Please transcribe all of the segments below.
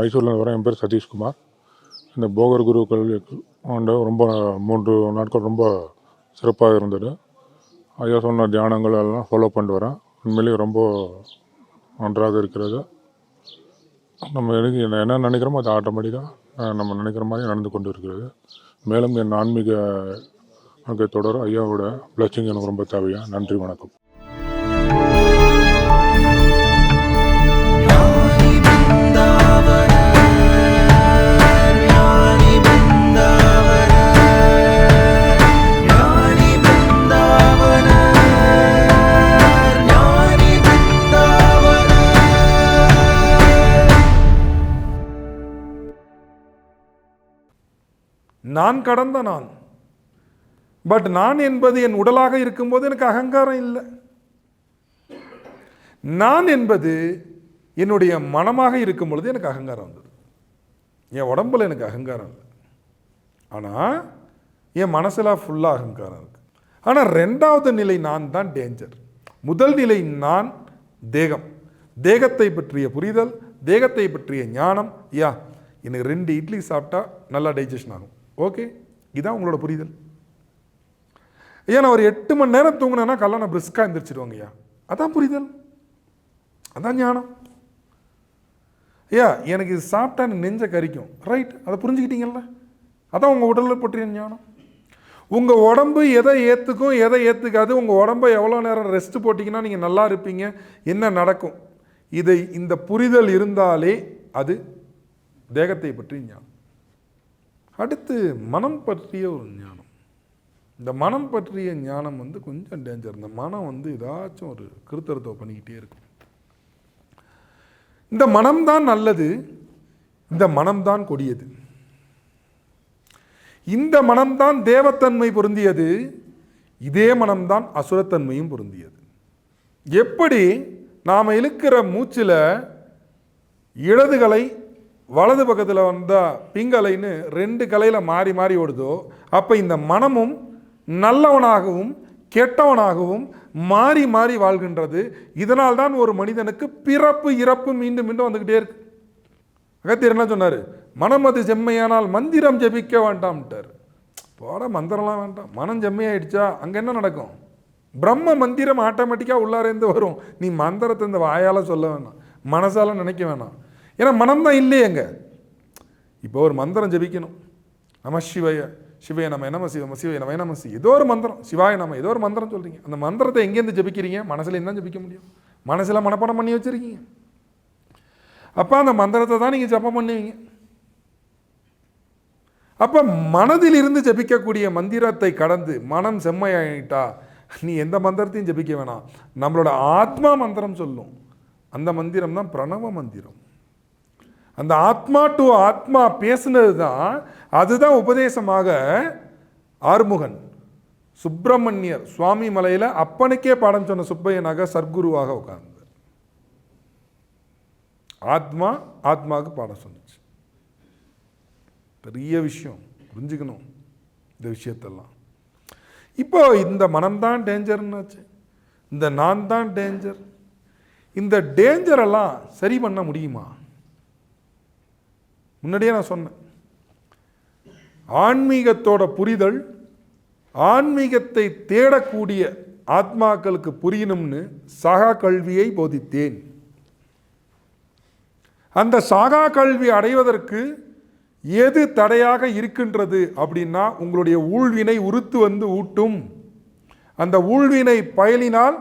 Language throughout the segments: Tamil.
மைசூர்லேருந்து மைசூரில் வரேன் என் பேர் சதீஷ்குமார். இந்த போகர் குரு கல்வி ரொம்ப மூன்று நாட்கள் ரொம்ப சிறப்பாக இருந்தது. ஐயா சொன்ன தியானங்கள் எல்லாம் ஃபாலோ பண்ணிட்டு வரேன். உண்மையிலேயே ரொம்ப நன்றாக இருக்கிறது. நம்ம எனக்கு என்ன என்ன நினைக்கிறோமோ அது ஆட்டோமேட்டிக்காக நம்ம நினைக்கிற மாதிரி நடந்து கொண்டு இருக்கிறது. மேலும் என் ஆன்மீக வாழ்க்கை தொடர் ஐயாவோட பிளஸிங் எனக்கு ரொம்ப தேவையாக நன்றி வணக்கம். நான் கடந்த நான். பட் நான் என்பது என் உடலாக இருக்கும்போது எனக்கு அகங்காரம் இல்லை. நான் என்பது என்னுடைய மனமாக இருக்கும் பொழுது எனக்கு அகங்காரம் வந்தது. என் உடம்புல எனக்கு அகங்காரம் இல்லை. ஆனால் என் மனசில் ஃபுல்லாக அகங்காரம் இருக்கு. ஆனால் ரெண்டாவது நிலை நான் தான் டேஞ்சர் முதல் நிலை நான் தேகம். தேகத்தை பற்றிய புரிதல் தேகத்தை பற்றிய ஞானம். யா எனக்கு ரெண்டு இட்லி சாப்பிட்டா நல்லா டைஜஷன் ஆகும். ஓகே இதான் உங்களோட புரிதல். ஐயா நான் ஒரு எட்டு மணி நேரம் தூங்கினேன்னா கல்யாணம் நான் பிரிஸ்காக எந்திரிச்சிடுவாங்க ஐயா. அதான் புரிதல். அதான் ஞானம். ஐயா எனக்கு இது சாப்பிட்டா எனக்கு நெஞ்ச கறிக்கும் ரைட் அதை புரிஞ்சுக்கிட்டீங்கல்ல? அதான் உங்கள் உடலில் பற்றிய ஞானம். உங்கள் உடம்பு எதை ஏற்றுக்கும் எதை ஏற்றுக்காது உங்கள் உடம்பை எவ்வளோ நேரம் ரெஸ்ட் போட்டிங்கன்னா நீங்கள் நல்லா இருப்பீங்க. என்ன நடக்கும்? இதை இந்த புரிதல் இருந்தாலே அது தேகத்தை பற்றி ஞானம். அடுத்து மனம் பற்றிய ஒரு ஞானம். இந்த மனம் பற்றிய ஞானம் வந்து கொஞ்சம் டேஞ்சர் இந்த மனம் வந்து ஏதாச்சும் ஒரு கிருத்தரத்தை பண்ணிக்கிட்டே இருக்கும். இந்த மனம்தான் நல்லது இந்த மனம்தான் கொடியது. இந்த மனம்தான் தேவத்தன்மை பொருந்தியது இதே மனம்தான் அசுரத்தன்மையும் பொருந்தியது. எப்படி நாம் இழுக்கிற மூச்சில் இடதுகளை வலது பக்கத்தில் வந்தால் பிங்கலைன்னு ரெண்டு கலையில் மாறி மாறி ஓடுதோ அப்போ இந்த மனமும் நல்லவனாகவும் கெட்டவனாகவும் மாறி மாறி வாழ்கின்றது. இதனால் தான் ஒரு மனிதனுக்கு பிறப்பு இறப்பு மீண்டும் மீண்டும் வந்துக்கிட்டே இருக்கு. அகத்தியர் என்ன சொன்னார்? மனம் அது செம்மையானால் மந்திரம் ஜெபிக்க வேண்டாம்ட்டார். போட மந்திரம்லாம் வேண்டாம். மனம் செம்மையாயிடுச்சா? அங்கே என்ன நடக்கும்? பிரம்ம மந்திரம் ஆட்டோமேட்டிக்காக உள்ளாரேந்து வரும். நீ மந்திரத்தை இந்த வாயால் சொல்ல வேணாம். மனசால நினைக்க வேணாம். ஏன்னா மனம் தான் இல்லையேங்க இப்போ ஒரு மந்திரம் ஜெபிக்கணும். நம சிவய சிவய நம்ம என்ன சிவம சிவய நம்ம என்ன சி ஏதோ ஒரு மந்திரம். சிவாய நம்ம ஏதோ ஒரு மந்திரம் சொல்கிறீங்க அந்த மந்திரத்தை எங்கேருந்து ஜெபிக்கிறீங்க? மனசில் என்ன ஜெபிக்க முடியும். மனசில் மனப்பாடம் பண்ணி வச்சுருக்கீங்க. அப்போ அந்த மந்திரத்தை தான் நீங்கள் ஜெபம் பண்ணுவீங்க. அப்போ மனதில் இருந்து ஜபிக்கக்கூடிய மந்திரத்தை கடந்து மனம் செம்மையாயிட்டா நீ எந்த மந்திரத்தையும் ஜபிக்க வேணாம். நம்மளோட ஆத்மா மந்திரம் சொல்லும். அந்த மந்திரம் தான் பிரணவ மந்திரம். அந்த ஆத்மா டு ஆத்மா பேசுனது தான் அதுதான் உபதேசமாக ஆறுமுகன் சுப்பிரமணியர் சுவாமி மலையில் அப்பனுக்கே பாடம் சொன்ன சுப்பையனாக சர்க்குருவாக உட்கார்ந்தார். ஆத்மா ஆத்மாவுக்கு பாடம் சொன்னுச்சு. பெரிய விஷயம் புரிஞ்சுக்கணும் இந்த விஷயத்தெல்லாம். இப்போ இந்த மனம்தான் டேஞ்சர்னாச்சு. இந்த நான் தான் டேஞ்சர். இந்த டேஞ்சரெல்லாம் சரி பண்ண முடியுமா? முன்னாடியே நான் சொன்னேன். ஆன்மீகத்தோட புரிதல் ஆன்மீகத்தை தேடக்கூடிய ஆத்மாக்களுக்கு புரியணும்னு சகா கல்வியை போதித்தேன். அந்த சாகா கல்வி அடைவதற்கு எது தடையாக இருக்கின்றது அப்படின்னா உங்களுடைய ஊழ்வினை உறுத்து வந்து ஊட்டும். அந்த ஊழ்வினை பயலினால்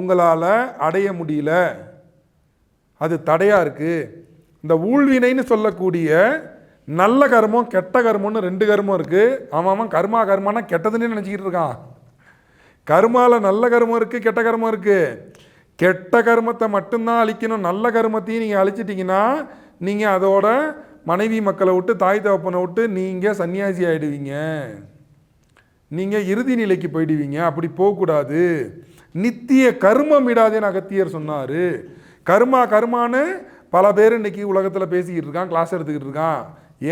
உங்களால் அடைய முடியல. அது தடையாக இருக்குது இந்த ஊழ்வினைன்னு சொல்லக்கூடிய நல்ல கர்மம் கெட்ட கர்மம்னு ரெண்டு கர்மம் இருக்குது ஆமாம் கர்மா கர்மானா கெட்டதுன்னு நினச்சிக்கிட்டு இருக்கான். கர்மாவில் நல்ல கர்மம் இருக்குது கெட்ட கர்மம் இருக்குது கெட்ட கர்மத்தை மட்டும்தான் அழிக்கணும். நல்ல கர்மத்தையும் நீங்கள் அழிச்சிட்டிங்கன்னா நீங்கள் அதோட மனைவி மக்களை விட்டு தாய் தகப்பனை விட்டு நீங்கள் சன்னியாசி ஆகிடுவீங்க நீங்கள் இறுதி நிலைக்கு போயிடுவீங்க. அப்படி போகக்கூடாது. நித்திய கர்மம் விடாதேன்னு அகத்தியர் சொன்னார். கர்மா கர்மான்னு பல பேர் இன்னைக்கு உலகத்தில் பேசிக்கிட்டு இருக்கான் கிளாஸ் எடுத்துக்கிட்டு இருக்கான்.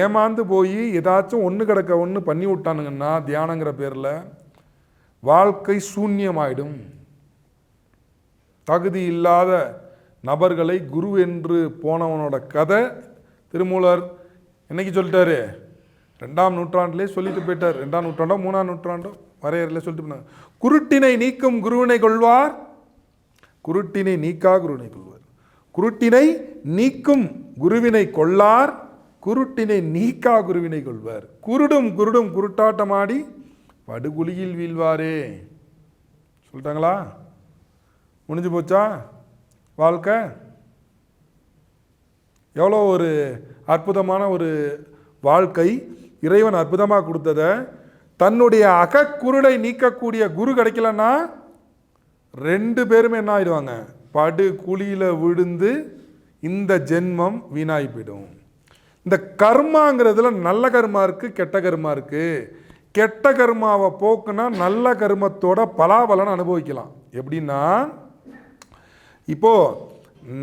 ஏமாந்து போய் ஏதாச்சும் ஒன்று கிடக்க ஒன்று பண்ணி விட்டானுங்கன்னா தியானங்கிற பேரில் வாழ்க்கை சூன்யமாயிடும். தகுதி இல்லாத நபர்களை குரு என்று போனவனோட கதை திருமூலர் என்னைக்கு சொல்லிட்டாரு? ரெண்டாம் நூற்றாண்டிலே சொல்லிட்டு போயிட்டார். ரெண்டாம் நூற்றாண்டோ மூணாம் நூற்றாண்டோ வரையறையில் சொல்லிட்டு போனாங்க குருட்டினை நீக்கும் குருவினை கொள்வார். குருட்டினை நீக்கா குருவினை கொள்வார். குருட்டினை நீக்கும் குருவினை கொள்ளார் குருட்டினை நீக்கா குருவினை கொள்வார். குருடும் குருடும் குருட்டாட்டமாடி படுகுழியில் வீழ்வாரே. சொல்லிட்டாங்களா? முடிஞ்சு போச்சா வாழ்க்கை? எவ்வளோ ஒரு அற்புதமான ஒரு வாழ்க்கை. இறைவன் அற்புதமாக கொடுத்தத. தன்னுடைய அகக்குருடை நீக்கக்கூடிய குரு கிடைக்கலன்னா ரெண்டு பேருமே என்ன ஆயிடுவாங்க? படு குழியில் விழுந்து இந்த ஜென்மம் வீணாகி போயிடும் இந்த கர்மாங்கிறதுல நல்ல கர்மா இருக்குது கெட்ட கர்மா இருக்குது கெட்ட கர்மாவை போக்குனா நல்ல கர்மத்தோட பலாபலன் அனுபவிக்கலாம். எப்படின்னா இப்போ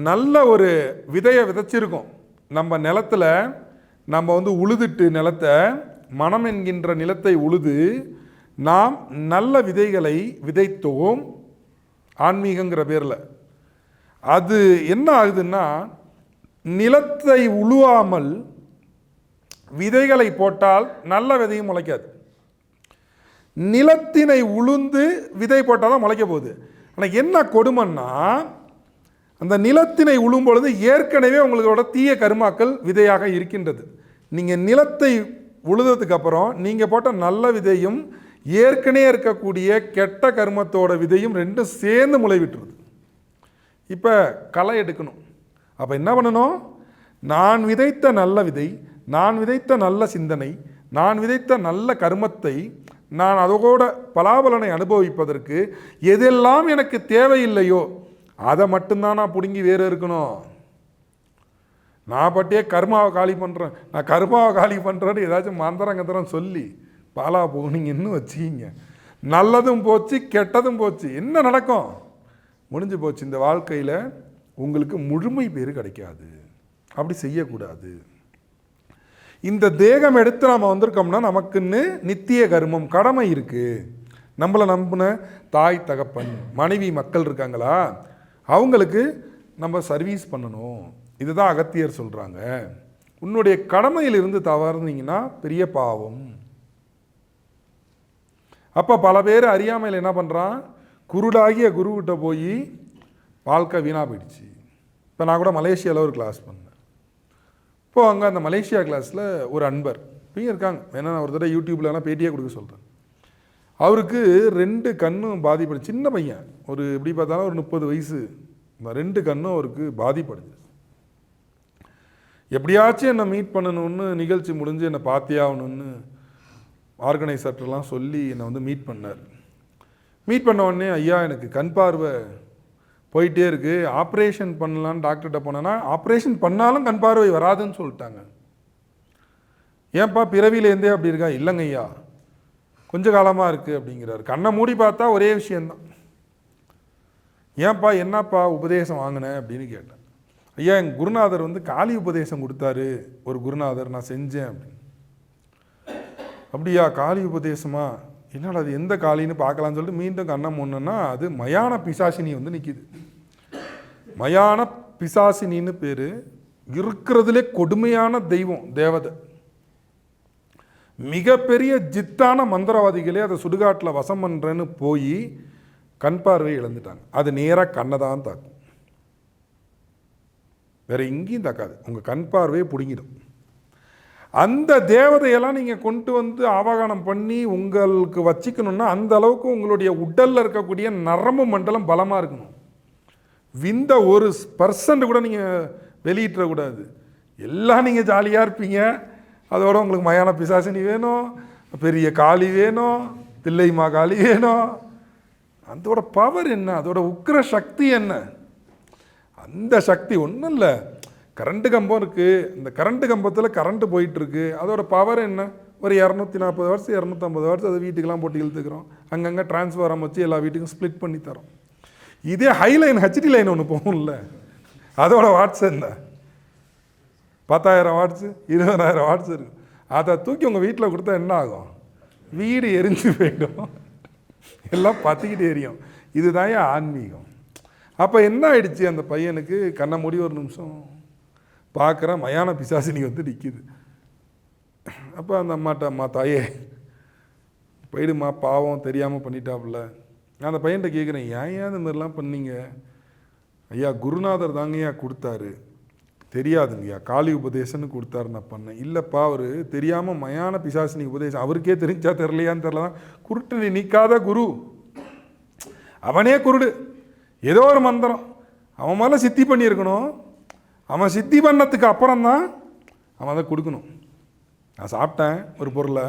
நல்ல ஒரு விதையை விதைச்சிருக்கோம். நம்ம நிலத்துல நம்ம வந்து உழுதுட்டு நிலத்தை மனம் என்கின்ற நிலத்தை உழுது நாம் நல்ல விதைகளை விதைத்தோம். ஆன்மீகங்கிற பேரில். அது என்ன ஆகுதுன்னா நிலத்தை உழுவாமல் விதைகளை போட்டால் நல்ல விதையும் முளைக்காது. நிலத்தினை உளுந்து விதை போட்டால் தான் முளைக்க போகுது. ஆனால் என்ன கொடுமைன்னா அந்த நிலத்தினை உழும் பொழுது ஏற்கனவே உங்களோட தீய கருமாக்கள் விதையாக இருக்கின்றது. நீங்கள் நிலத்தை உழுததுக்கப்புறம் நீங்கள் போட்ட நல்ல விதையும் ஏற்கனவே இருக்கக்கூடிய கெட்ட கருமத்தோட விதையும் ரெண்டும் சேர்ந்து முளைவிட்டுருது. இப்போ களை எடுக்கணும். அப்போ என்ன பண்ணணும்? நான் விதைத்த நல்ல விதை நான் விதைத்த நல்ல சிந்தனை நான் விதைத்த நல்ல கர்மத்தை நான் அதோட பலாபலனை அனுபவிப்பதற்கு எதெல்லாம் எனக்கு தேவையில்லையோ அதை மட்டும்தான் நான் பிடுங்கி வேறு இருக்கணும். நான் பட்டியே கர்மாவை காலி பண்ணுறேன் நான் கர்மாவை காலி பண்ணுறேன்னு ஏதாச்சும் மந்திரங்கத்திரம் சொல்லி பாலா போனீங்க இன்னும் வச்சுக்கிங்க. நல்லதும் போச்சு கெட்டதும் போச்சு. என்ன நடக்கும்? முடிஞ்சு போச்சு. இந்த வாழ்க்கையில் உங்களுக்கு முழுமை பேர் கிடைக்காது. அப்படி செய்யக்கூடாது. இந்த தேகம் எடுத்து நாம் வந்திருக்கோம்னா நமக்குன்னு நித்திய கர்மம் கடமை இருக்குது நம்மளை நம்பின தாய் தகப்பன் மனைவி மக்கள் இருக்காங்களா? அவங்களுக்கு நம்ம சர்வீஸ் பண்ணணும். இதுதான் அகத்தியர் சொல்கிறாங்க உன்னுடைய கடமையிலிருந்து தவறுனீங்கன்னா பெரிய பாவம். அப்போ பல பேர் அறியாமையில் என்ன பண்ணுறான் குருடாகிய குருக்கிட்ட போய் வாழ்க்கை வீணாக போயிடுச்சு. இப்போ நான் கூட மலேசியாவில் ஒரு கிளாஸ் பண்ணேன். இப்போது அங்கே அந்த மலேசியா கிளாஸில் ஒரு அன்பர் இப்பயும் இருக்காங்க. வேணா நான் ஒரு தடவை யூடியூப்லலாம் பேட்டியே கொடுக்க சொல்கிறேன் அவருக்கு ரெண்டு கண்ணும் பாதிப்படு சின்ன பையன் ஒரு எப்படி பார்த்தாலும் ஒரு முப்பது வயசு இந்த ரெண்டு கண்ணும் அவருக்கு பாதிப்படுது எப்படியாச்சும் என்னை மீட் பண்ணணும்னு நிகழ்ச்சி முடிஞ்சு என்னை பார்த்தே ஆகணும்னு ஆர்கனைசர்ட்டெல்லாம் சொல்லி என்னை வந்து மீட் பண்ணார். மீட் பண்ண உடனே ஐயா எனக்கு கண் பார்வை போயிட்டே இருக்கு. ஆப்ரேஷன் பண்ணலான்னு டாக்டர்கிட்ட போனேன்னா ஆப்ரேஷன் பண்ணாலும் கண் பார்வை வராதுன்னு சொல்லிட்டாங்க. ஏன்ப்பா பிறவியிலேருந்தே அப்படி இருக்கா? இல்லைங்க ஐயா. கொஞ்ச காலமாக இருக்குது அப்படிங்கிறாரு. கண்ணை மூடி பார்த்தா ஒரே விஷயந்தான் ஏன்பா என்னப்பா உபதேசம் வாங்கினேன் அப்படின்னு கேட்டேன். ஐயா என் குருநாதர் வந்து காளி உபதேசம் கொடுத்தாரு. ஒரு குருநாதர் நான் செஞ்சேன் அப்படின்னு. அப்படியா? காளி உபதேசமா? என்னடா அது எந்த காளின்னு பார்க்கலாம்னு சொல்லிட்டு மீண்டும் கண்ணை மூணுன்னா அது மயான பிசாசினி வந்து நிற்கிது மயான பிசாசினின்னு பேர். இருக்கிறதுலே கொடுமையான தெய்வம் தேவதை. மிகப்பெரிய ஜித்தான மந்திரவாதிகளே அதை சுடுகாட்டில் வசம் பண்ணுறேன்னு போய் கண் பார்வை இழந்துட்டாங்க. அது நேராக கண்ணை தான் தாக்கும். வேறு எங்கேயும் தாக்காது. உங்கள் கண் பார்வையை பிடுங்கிடும். அந்த தேவதையெல்லாம் நீங்கள் கொண்டு வந்து ஆவாகனம் பண்ணி உங்களுக்கு வச்சுக்கணுன்னா அந்த அளவுக்கு உங்களுடைய உடலில் இருக்கக்கூடிய நரம்பு மண்டலம் பலமாக இருக்கணும். விந்த ஒரு பர்சன்ட் கூட நீங்கள் வெளியிட்டக்கூடாது எல்லாம் நீங்கள் ஜாலியாக இருப்பீங்க. அதோட உங்களுக்கு மயான பிசாசினி வேணும் பெரிய காளி வேணும் தில்லைமா காளி வேணும். அதோட பவர் என்ன? அதோட உக்கிர சக்தி என்ன? அந்த சக்தி ஒன்றும் இல்லை. கரண்ட்டு கம்பம் இருக்குது இந்த கரண்ட்டு கம்பத்தில் கரண்ட்டு போயிட்டுருக்கு. அதோட பவர் என்ன? ஒரு இரநூத்தி நாற்பது வருஷம் இரநூத்தம்பது வருஷம் அதை வீட்டுக்கெலாம் போட்டு இழுத்துக்கிறோம். அங்கங்கே டிரான்ஸ்ஃபாரம் வச்சு எல்லா வீட்டுக்கும் ஸ்ப்ளிட் பண்ணி தரோம். இதே ஹை லைன் ஹெச்டி லைன் ஒன்று போகும்ல. அதோட வாட்ஸ் என்ன? பத்தாயிரம் வாட்ஸு இருபதாயிரம் வாட்ஸ் இருக்கு. அதை தூக்கி உங்கள் வீட்டில் கொடுத்தா என்ன ஆகும்? வீடு எரிஞ்சு போயிடும். எல்லாம் பற்றிக்கிட்டு எரியும். இதுதான் ஆன்மீகம். அப்போ என்ன ஆயிடுச்சு அந்த பையனுக்கு? கண்ணை மூடி ஒரு நிமிஷம். பார்க்குற மயான பிசாசினி வந்து நிற்கிது அப்போ அந்த அம்மாட்ட அம்மா தாயே போயிடுமா பாவம் தெரியாமல் பண்ணிட்டாப்புல. நான் அந்த பையன்கிட்ட கேட்குறேன் ஏன் ஏன் இந்த மாதிரிலாம் பண்ணீங்க? ஐயா குருநாதர் தாங்கய்யா கொடுத்தாரு. தெரியாதுங்கய்யா. காளி உபதேசம்னு கொடுத்தாரு நான் பண்ணேன். இல்லைப்பா அவர் தெரியாமல் மயான பிசாசினி உபதேசம் அவருக்கே தெரிஞ்சா தெரிலையான்னு தெரிலதான் குருட்டு நீ நிற்காத குரு. அவனே குருடு. ஏதோ ஒரு மந்திரம். அவன் மேலே சித்தி பண்ணியிருக்கணும். அவன் சித்தி பண்ணதுக்கு அப்புறம் தான் அவன் அதை கொடுக்கணும். நான் சாப்பிட்டேன் ஒரு பொருளை.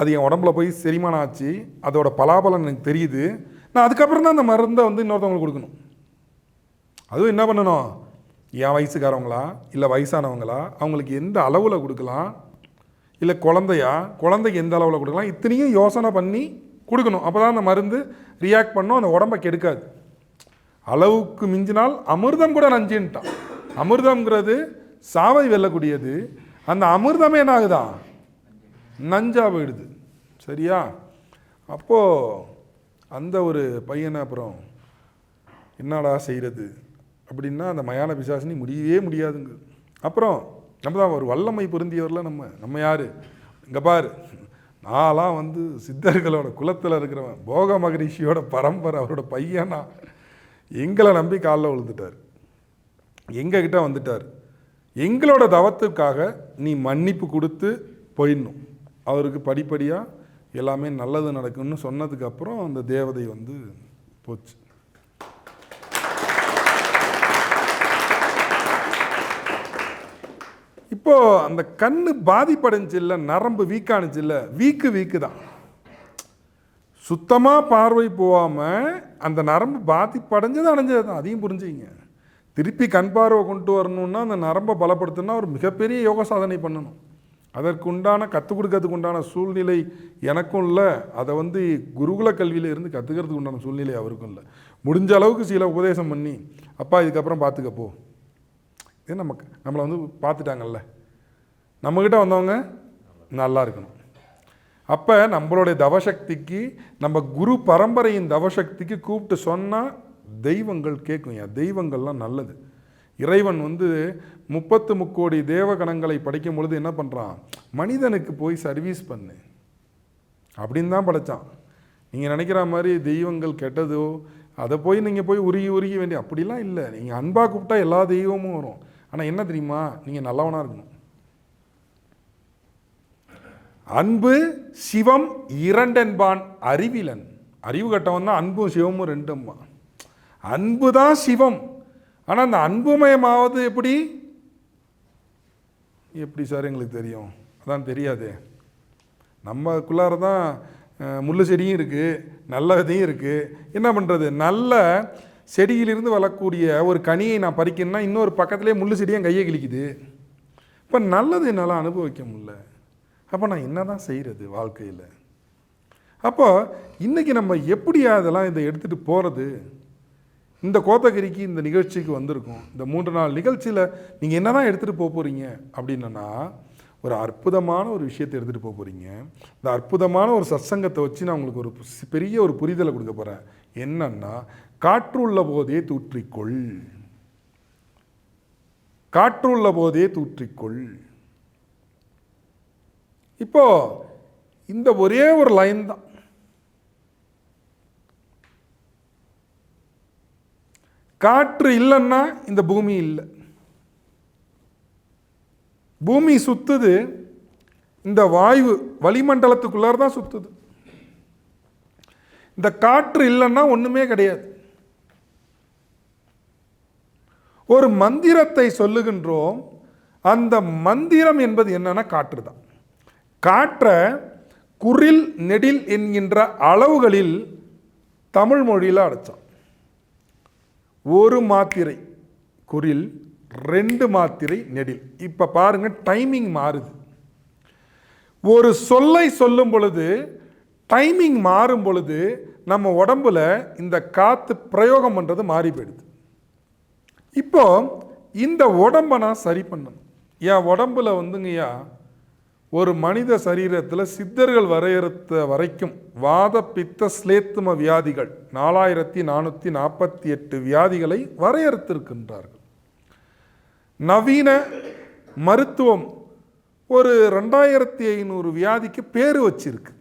அது என் உடம்புல போய் செரிமானம் ஆச்சு. அதோட பலாபலன் எனக்கு தெரியுது. நான் அதுக்கப்புறம் தான் அந்த மருந்தை வந்து இன்னொருத்தவங்களுக்கு கொடுக்கணும். அதுவும் என்ன பண்ணணும்? என் வயசுக்காரவங்களா? இல்லை வயசானவங்களா? அவங்களுக்கு எந்த அளவில் கொடுக்கலாம்? இல்லை குழந்தையா? குழந்தைக்கு எந்த அளவில் கொடுக்கலாம்? இத்தனையும் யோசனை பண்ணி கொடுக்கணும். அப்போ தான் அந்த மருந்து ரியாக்ட் பண்ணும். அந்த உடம்பை கெடுக்காது. அளவுக்கு மிஞ்சினால் அமிர்தம் கூட நஞ்சுன்ட்டான். அமிர்தம்ங்கிறது சாவை வெல்லக்கூடியது. அந்த அமிர்தமே என்ன ஆகுதான் நஞ்சாக போயிடுது. சரியா? அப்போது அந்த ஒரு பையனை அப்புறம் என்னடா செய்கிறது அப்படின்னா அந்த மயான பிசாசினி முடியவே முடியாதுங்க அப்புறம் நம்ம தான் ஒரு வல்லமை பொருந்தியவரில் நம்ம. நம்ம யார்? இங்கே பாரு. நான்லாம் வந்து சித்தர்களோட குலத்தில் இருக்கிறவன். போக மகரிஷியோட பரம்பரை அவரோட பையனா. எங்களை நம்பி காலில் விழுந்துட்டார். எங்ககிட்ட வந்துட்டார். எங்களோட தவத்துக்காக நீ மன்னிப்பு கொடுத்து போயிடணும். அவருக்கு படிப்படியாக எல்லாமே நல்லது நடக்கும்னு சொன்னதுக்கப்புறம் அந்த தேவதை வந்து போச்சு. இப்போ அந்த கண் பாதிப்படைஞ்சில்ல நரம்பு வீக்கானுச்சு இல்லை வீக்கு வீக்கு தான் சுத்தமாக பார்வை போகாமல் அந்த நரம்பு பாதிப்படைஞ்சது அடைஞ்சது தான். அதையும் புரிஞ்சுங்க திருப்பி கண் பார்வை கொண்டு வரணுன்னா அந்த நரம்பை பலப்படுத்தணும்னா ஒரு மிகப்பெரிய யோக சாதனை பண்ணணும். அதற்குண்டான கற்றுக் கொடுக்கறதுக்கு உண்டான சூழ்நிலை எனக்கும் இல்லை. அதை வந்து குருகுல கல்வியில் இருந்து கற்றுக்கிறதுக்கு உண்டான சூழ்நிலை அவருக்கும் இல்லை. முடிஞ்ச அளவுக்கு சில உபதேசம் பண்ணி அப்பா இதுக்கப்புறம் பார்த்துக்கப்போ இது நமக்கு நம்மளை வந்து பார்த்துட்டாங்கல்ல நம்மக்கிட்ட வந்தவங்க நல்லா இருக்கணும். அப்போ நம்மளுடைய தவசக்திக்கு நம்ம குரு பரம்பரையின் தவசக்திக்கு கூப்பிட்டு சொன்னால் தெய்வங்கள் கேட்கும். ஏன் தெய்வங்கள்லாம் நல்லது. இறைவன் வந்து முப்பத்து முக்கோடி தேவகணங்களை படைக்கும் பொழுது என்ன பண்ணுறான் மனிதனுக்கு போய் சர்வீஸ் பண்ணு. அப்படின்னு தான் படைச்சான். நீங்கள் நினைக்கிற மாதிரி தெய்வங்கள் கெட்டதோ அதை போய் நீங்கள் போய் உருகி உருகி வேண்டிய அப்படிலாம் இல்லை. நீங்கள் அன்பாக கூப்பிட்டா எல்லா தெய்வமும் வரும். ஆனால் என்ன தெரியுமா? நீங்கள் நல்லவனாக இருக்கணும். அன்பு சிவம் இரண்டென்பான் அறிவிலன். அறிவு கட்டவன் தான் அன்பும் சிவமும் ரெண்டும்பான். அன்பு தான் சிவம். ஆனால் அந்த அன்புமயமாவது எப்படி? எப்படி சார் எங்களுக்கு தெரியும்? அதான் தெரியாதே. நம்மக்குள்ளார தான் முள் முள்ளு செடியும் இருக்குது நல்ல விதையும் இருக்குது என்ன பண்ணுறது நல்ல செடியிலிருந்து வளரக்கூடிய ஒரு கனியை நான் பறிக்கணும்னா இன்னொரு பக்கத்துலேயே முள்ளு செடியும் கையை கிழிக்குது. இப்போ நல்லது என்னால் அனுபவிக்க முடியல. அப்போ நான் என்ன தான் செய்கிறது வாழ்க்கையில்? அப்போ இன்றைக்கி நம்ம எப்படி அதெல்லாம் இதை எடுத்துகிட்டு போகிறது இந்த கோத்தகிரிக்கு இந்த நிகழ்ச்சிக்கு வந்திருக்கோம். இந்த மூன்று நாள் நிகழ்ச்சியில் நீங்கள் என்ன தான் எடுத்துகிட்டு போக போகிறீங்க அப்படின்னா ஒரு அற்புதமான ஒரு விஷயத்தை எடுத்துகிட்டு போக போகிறீங்க இந்த அற்புதமான ஒரு சத்சங்கத்தை வச்சு நான் உங்களுக்கு ஒரு பெரிய ஒரு புரிதலை கொடுக்க போகிறேன் என்னன்னா காற்றுள்ள போதே தூற்றிக்கொள். காற்றுள்ள போதே தூற்றிக்கொள். இப்போ இந்த ஒரே ஒரு லைன் தான். காற்று இல்லைன்னா இந்த பூமி இல்லை. பூமி சுத்துது இந்த வாயு வளிமண்டலத்துக்குள்ளார தான் சுத்துது. இந்த காற்று இல்லைன்னா ஒன்றுமே கிடையாது. ஒரு மந்திரத்தை சொல்லுகின்றோம் அந்த மந்திரம் என்பது என்னன்னா காற்று தான் காற்றை குரில் நெடில் என்கின்ற அளவுகளில் தமிழ் மொழியில் அடைச்சான் ஒரு மாத்திரை குரில் ரெண்டு மாத்திரை நெடில். இப்போ பாருங்க டைமிங் மாறுது. ஒரு சொல்லை சொல்லும் பொழுது டைமிங் மாறும் பொழுது நம்ம உடம்புல இந்த காற்று பிரயோகம் பண்ணுறது மாறி போயிடுது. இப்போ இந்த உடம்பை நான் சரி பண்ணணும். என் உடம்புல வந்துங்கய்யா ஒரு மனித சரீரத்தில் சித்தர்கள் வரையறுத்த வரைக்கும் வாத பித்த ஸ்லேத்தும வியாதிகள் நாலாயிரத்தி நானூற்றி நாற்பத்தி எட்டு வியாதிகளை வரையறுத்திருக்கின்றார்கள். நவீன மருத்துவம் ஒரு ரெண்டாயிரத்தி ஐநூறு வியாதிக்கு பேர் வச்சிருக்கு.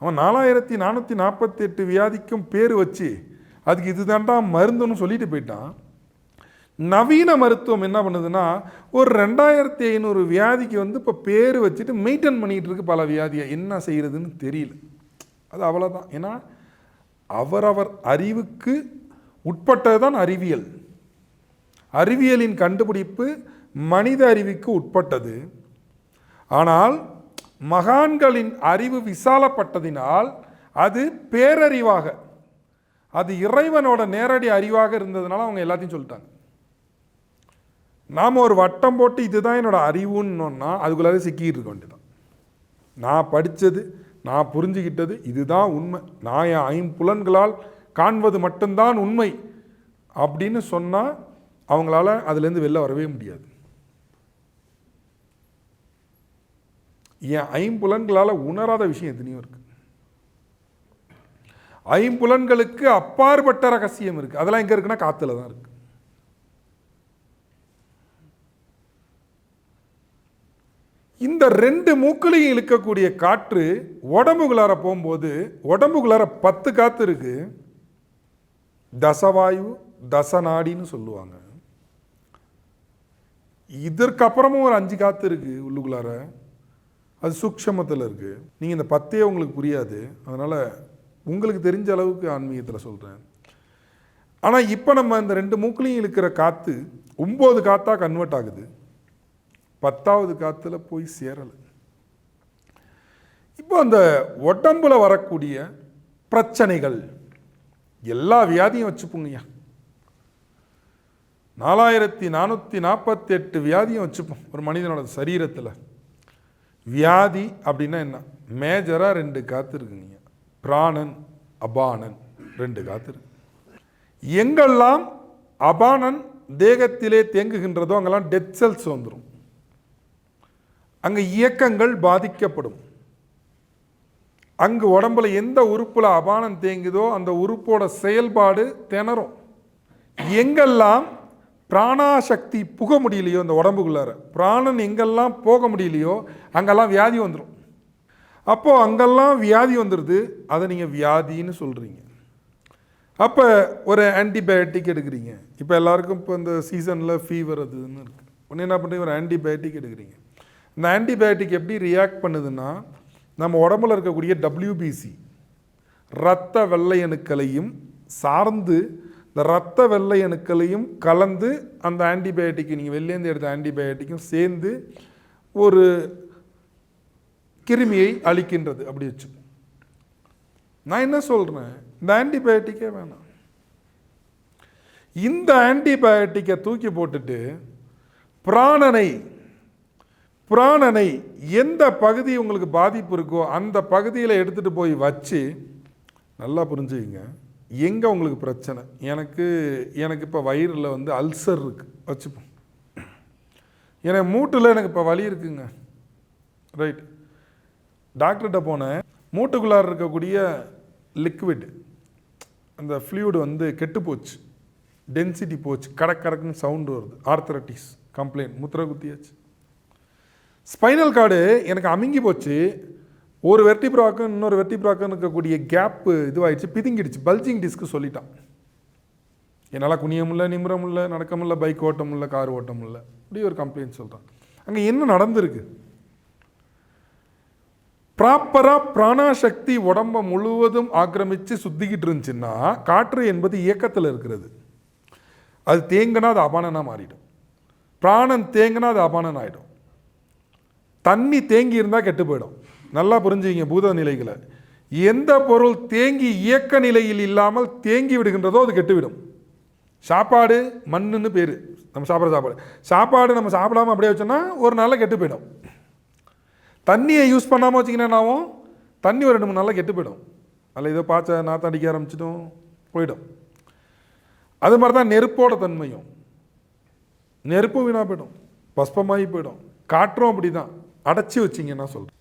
அவன் நாலாயிரத்தி நானூற்றி நாற்பத்தி எட்டு வியாதிக்கும் பேர் வச்சு அதுக்கு இதுதான்டா மருந்துன்னு சொல்லிட்டு போயிட்டான். நவீன மருத்துவம் என்ன பண்ணுதுன்னா ஒரு ரெண்டாயிரத்தி ஐநூறு வியாதிக்கு வந்து இப்போ பேர் வச்சுட்டு மெயின்டைன் பண்ணிகிட்டு இருக்கு பல வியாதியை. என்ன செய்கிறதுன்னு தெரியல. அது அவ்வளோதான் ஏன்னா அவரவர் அறிவுக்கு உட்பட்டது தான் அறிவியல். அறிவியலின் கண்டுபிடிப்பு மனித அறிவுக்கு உட்பட்டது. ஆனால் மகான்களின் அறிவு விசாலப்பட்டதினால் அது பேரறிவாக அது இறைவனோட நேரடி அறிவாக இருந்ததுனால அவங்க எல்லாத்தையும் சொல்லிட்டாங்க. நாம் ஒரு வட்டம் போட்டு இதுதான் என்னோடய அறிவுன்னொன்னா அதுக்குள்ளார சிக்கிட்டு இருக்க வேண்டியதான் நான் படித்தது நான் புரிஞ்சுக்கிட்டது இதுதான் உண்மை. நான் என் ஐம்புலன்களால் காண்பது மட்டும்தான் உண்மை அப்படின்னு சொன்னால் அவங்களால அதுலேருந்து வெளில வரவே முடியாது. என் ஐம்புலன்களால் உணராத விஷயம் எத்தனையோ இருக்கு. ஐம்புலன்களுக்கு அப்பாற்பட்ட ரகசியம் இருக்குது அதெல்லாம் எங்கே இருக்குன்னா காற்றுல தான் இருக்குது இந்த ரெண்டு மூக்களையும் இழுக்கக்கூடிய காற்று உடம்புக்குள்ளார போகும்போது உடம்புக்குள்ளார பத்து காத்து இருக்கு. தசவாயு தசநாடின்னு சொல்லுவாங்க. இதற்கப்புறமும் ஒரு அஞ்சு காத்து இருக்கு உள்ளுக்குள்ளார. அது சூக்ஷமத்தில் இருக்கு. நீங்கள் இந்த பத்தே உங்களுக்கு புரியாது. அதனால் உங்களுக்கு தெரிஞ்ச அளவுக்கு ஆன்மீகத்தில் சொல்கிறேன் ஆனால் இப்போ நம்ம இந்த ரெண்டு மூக்கிலையும் இழுக்கிற காற்று ஒம்பது காற்றாக கன்வெர்ட் ஆகுது. பத்தாவது காற்றுல போய் சேரலை. இப்போ அந்த உடம்புல வரக்கூடிய பிரச்சனைகள் எல்லா வியாதியும் வச்சுப்போங்கய்யா நாலாயிரத்தி நானூற்றி நாற்பத்தெட்டு வியாதியும் வச்சுப்போம் ஒரு மனிதனோட சரீரத்தில். வியாதி அப்படின்னா என்ன? மேஜராக ரெண்டு காத்து இருக்குங்க பிராணன் அபானன் ரெண்டு காத்து இருக்கு. எங்கெல்லாம் அபானன் தேகத்திலே தேங்குகின்றதோ அங்கெல்லாம் டெத் செல்ஸ் வந்துடும் அங்கே இயக்கங்கள் பாதிக்கப்படும். அங்கு உடம்புல எந்த உறுப்பில் அபானம் தேங்குதோ அந்த உறுப்போட செயல்பாடு திணறும். எங்கெல்லாம் பிராணாசக்தி புக முடியலையோ அந்த உடம்புக்குள்ளார பிராணன் எங்கெல்லாம் போக முடியலையோ அங்கெல்லாம் வியாதி வந்துடும் அப்போது அங்கெல்லாம் வியாதி வந்துடுது அதை நீங்கள் வியாதின்னு சொல்கிறீங்க அப்போ ஒரு ஆன்டிபயோட்டிக் எடுக்கிறீங்க. இப்போ எல்லாருக்கும் இப்போ இந்த சீசனில் ஃபீவர் அதுன்னு இருக்குது ஒன்று என்ன பண்ணுறீங்க ஒரு ஆன்டிபயோட்டிக் எடுக்கிறீங்க. இந்த ஆன்டிபயோட்டிக் எப்படி ரியாக்ட் பண்ணுதுன்னா நம்ம உடம்புல இருக்கக்கூடிய டபிள்யூபிசி இரத்த வெள்ளை அணுக்களையும் சார்ந்து இந்த இரத்த வெள்ளை அணுக்களையும் கலந்து அந்த ஆன்டிபயோட்டிக்கு நீங்கள் வெளிலேருந்து எடுத்த ஆன்டிபயோட்டிக்கும் சேர்ந்து ஒரு கிருமியை அழிக்கின்றது அப்படி வச்சு. நான் என்ன சொல்கிறேன் இந்த ஆன்டிபயோட்டிக்கே வேணாம். இந்த ஆன்டிபயோட்டிக்கை தூக்கி போட்டுட்டு பிராணனை பிராணனை எந்த பகுதி உங்களுக்கு பாதிப்பு இருக்கோ அந்த பகுதியில் எடுத்துகிட்டு போய் வச்சு நல்லா புரிஞ்சுக்கிங்க. எங்கே உங்களுக்கு பிரச்சனை? எனக்கு எனக்கு இப்போ வயிறில் வந்து அல்சர் இருக்குது வச்சுப்போம். எனக்கு மூட்டில் எனக்கு இப்போ வலி இருக்குங்க. ரைட். டாக்டர்கிட்ட போனேன். மூட்டுக்குள்ளார இருக்கக்கூடிய லிக்விட் அந்த ஃப்ளூயிட் வந்து கெட்டு போச்சு டென்சிட்டி போச்சு. கடக்கடக்குன்னு சவுண்டு வருது. ஆர்த்தரட்டிஸ் கம்ப்ளைண்ட் முத்திரை குத்தியாச்சு. ஸ்பைனல் கார்டு எனக்கு அமுங்கி போச்சு. ஒரு வெர்டிப்ராக்கும் இன்னொரு வெர்டிப்ராக்கும் இருக்கக்கூடிய கேப்பு இதுவாயிடுச்சு பிதுங்கிடுச்சு. பல்ஜிங் டிஸ்க்கு சொல்லிட்டான். என்னால் குனிய முடியல நிமிர முடியல நடக்க முடியல பைக் ஓட்ட முடியல கார் ஓட்ட முடியல ஒரு கம்ப்ளைண்ட் சொல்கிறான் அங்கே என்ன நடந்திருக்கு? ப்ராப்பராக பிராணாசக்தி உடம்பை முழுவதும் ஆக்கிரமித்து சுத்திக்கிட்டு இருந்துச்சுன்னா காற்று என்பது இயக்கத்தில் இருக்கிறது. அது தேங்கினா அது அபானனாக மாறிடும். பிராணம் தேங்கினா அது அபானன் ஆகிடும் தண்ணி தேங்கி இருந்தால் கெட்டு போயிடும். நல்லா புரிஞ்சுங்க பூத நிலைகளை. எந்த பொருள் தேங்கி இயக்க நிலையில் இல்லாமல் தேங்கி விடுகின்றதோ அது கெட்டுவிடும். சாப்பாடு மண்ணுன்னு பேர். நம்ம சாப்பிட்ற சாப்பாடு. சாப்பாடு நம்ம சாப்பிடாம அப்படியே வச்சோன்னா ஒரு நாளில் கெட்டு போயிடும். தண்ணியை யூஸ் பண்ணாமல் வச்சிங்கன்னாவும் தண்ணி ஒரு ரெண்டு மூணு நாளில் கெட்டு போயிடும். அதில் ஏதோ பாய்ச்ச நாற்றம் அடிக்க ஆரம்பிச்சிட்டும் போயிடும். அது மாதிரி தான் நெருப்போட தன்மையும். நெருப்பும் வீணாக போயிடும். பஸ்பமாகி போயிடும். காற்றும் அப்படி தான் அடைச்சி வச்சிங்கன்னா சொல்கிறேன்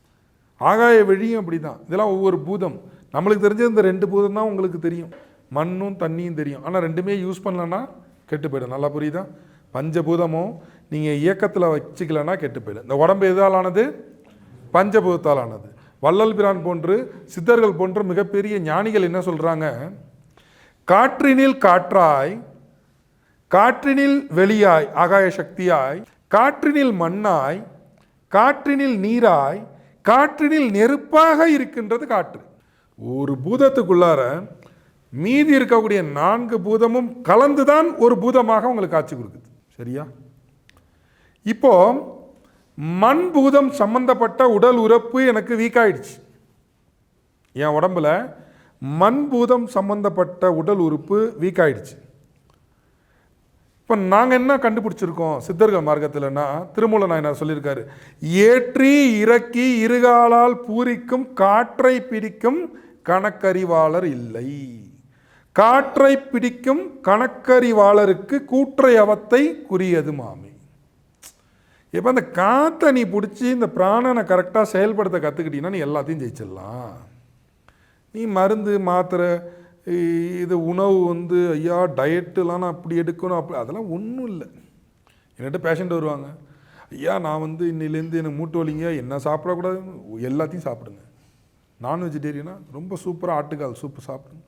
ஆகாய வெளியும் அப்படி தான் இதெல்லாம் ஒவ்வொரு பூதம். நம்மளுக்கு தெரிஞ்ச இந்த ரெண்டு பூதம் தான் உங்களுக்கு தெரியும். மண்ணும் தண்ணியும் தெரியும். ஆனால் ரெண்டுமே யூஸ் பண்ணலன்னா கெட்டு போயிடும். நல்லா புரியுதா? பஞ்சபூதமும் நீங்கள் இயக்கத்தில் வச்சுக்கலன்னா கெட்டு போயிடும். இந்த உடம்பு எதால் ஆனது பஞ்சபூதத்தால் ஆனது வள்ளல் பிரான் போன்று சித்தர்கள் போன்று மிகப்பெரிய ஞானிகள் என்ன சொல்கிறாங்க காற்றினில் காற்றாய் காற்றினில் வெளியாய் ஆகாய சக்தியாய் காற்றினில் மண்ணாய் காற்றினில் நீராய் காற்றினில் நெருப்பாக இருக்கின்றது காற்று. ஒரு பூதத்துக்குள்ளார மீதி இருக்கக்கூடிய நான்கு பூதமும் கலந்துதான் ஒரு பூதமாக உங்களுக்கு காட்சி கொடுக்குது. சரியா? இப்போ மண் பூதம் சம்பந்தப்பட்ட உடல் உறுப்பு எனக்கு வீக் ஆயிடுச்சு. என் உடம்புல மண் பூதம் சம்பந்தப்பட்ட உடல் உறுப்பு வீக் ஆயிடுச்சு. இப்போ நாங்கள் என்ன கண்டுபிடிச்சிருக்கோம் சித்தர்கள் மார்க்கத்தில்னா திருமூல நாயனார் சொல்லியிருக்காரு ஏற்றி இறக்கி இருகாலால் பூரிக்கும் காற்றை பிடிக்கும் கணக்கறிவாளர் இல்லை. காற்றை பிடிக்கும் கணக்கறிவாளருக்கு கூற்றை அவத்தை குறியது மாமி. இப்போ அந்த காற்றை நீ பிடிச்சி இந்த பிராணனை கரெக்டாக செயல்படுத்த கற்றுக்கிட்டீங்கன்னா நீ எல்லாத்தையும் ஜெயிச்சிடலாம். நீ மருந்து மாத்திரை இது உணவு வந்து ஐயா டயட்டுலாம் நான் அப்படி எடுக்கணும் அப்படி அதெல்லாம் ஒன்றும் இல்லை. என்கிட்ட பேஷண்ட் வருவாங்க. ஐயா நான் வந்து இன்னிலேருந்து எனக்கு மூட்டு வலிங்க என்ன சாப்பிடக்கூடாது எல்லாத்தையும் சாப்பிடுங்க. நான் வெஜிடேரியனா ரொம்ப சூப்பராக ஆட்டுக்கால் சூப்பு சாப்பிடுங்க.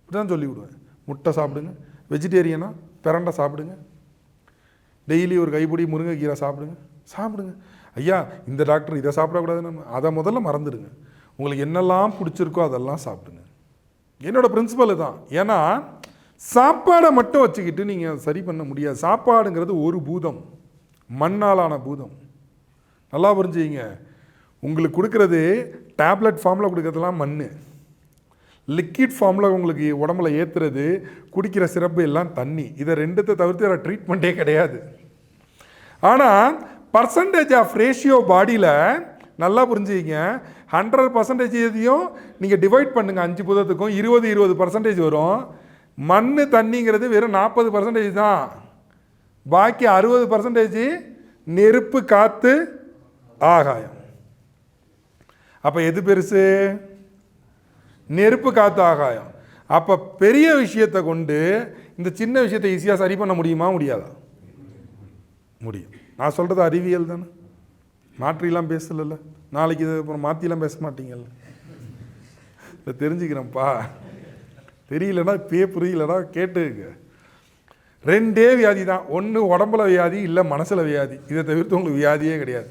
இப்படி தான் விடுவேன். முட்டை சாப்பிடுங்க. வெஜிடேரியனா பிரண்டை சாப்பிடுங்க. டெய்லி ஒரு கைப்பிடி முருங்கைக்கீரை சாப்பிடுங்க. சாப்பிடுங்க. ஐயா இந்த டாக்டர் இதை சாப்பிடக்கூடாதுன்னு அதை முதல்ல மறந்துடுங்க. உங்களுக்கு என்னெல்லாம் பிடிச்சிருக்கோ அதெல்லாம் சாப்பிடுங்க. என்னோடய பிரின்சிபல் தான். ஏன்னா சாப்பாடை மட்டும் வச்சுக்கிட்டு நீங்கள் சரி பண்ண முடியாது. சாப்பாடுங்கிறது ஒரு பூதம். மண்ணாலான பூதம். நல்லா புரிஞ்சுங்க உங்களுக்கு கொடுக்குறது டேப்லெட் ஃபார்மில் கொடுக்குறதுலாம் மண் லிக்விட் ஃபார்மில் உங்களுக்கு உடம்புல ஏற்றுறது குடிக்கிற சிறப்பு எல்லாம் தண்ணி. இதை ரெண்டுத்தை தவிர்த்து வேறு ட்ரீட்மெண்ட்டே கிடையாது. ஆனால் பர்சன்டேஜ் ஆஃப் ரேஷியோ பாடியில் நல்லா புரிஞ்சுக்கிங்க. ஹண்ட்ரட் பர்சன்டேஜ் இதையும் நீங்கள் டிவைட் பண்ணுங்கள் அஞ்சு புதத்துக்கும் இருபது இருபது பர்சன்டேஜ் வரும். மண் தண்ணிங்கிறது வெறும் நாற்பது பர்சன்டேஜ் தான். பாக்கி அறுபது பர்சன்டேஜ் நெருப்பு காற்று ஆகாயம். அப்போ எது பெருசு? நெருப்பு காற்று ஆகாயம். அப்போ பெரிய விஷயத்தை கொண்டு இந்த சின்ன விஷயத்தை ஈஸியாக சரி பண்ண முடியுமா? முடியாதா? முடியும். நான் சொல்கிறது அறிவியல் தானே? மாற்றிலாம் பேசலல்ல. நாளைக்கு இது அப்புறம் மாற்றிலாம் பேச மாட்டீங்கல்ல. இல்லை தெரிஞ்சுக்கிறேன்ப்பா. தெரியலனா இப்பயே புரியலடா கேட்டுங்க ரெண்டே வியாதி தான் ஒன்று உடம்புல வியாதி இல்லை மனசில் வியாதி. இதை தவிர்த்து உங்களுக்கு வியாதியே கிடையாது.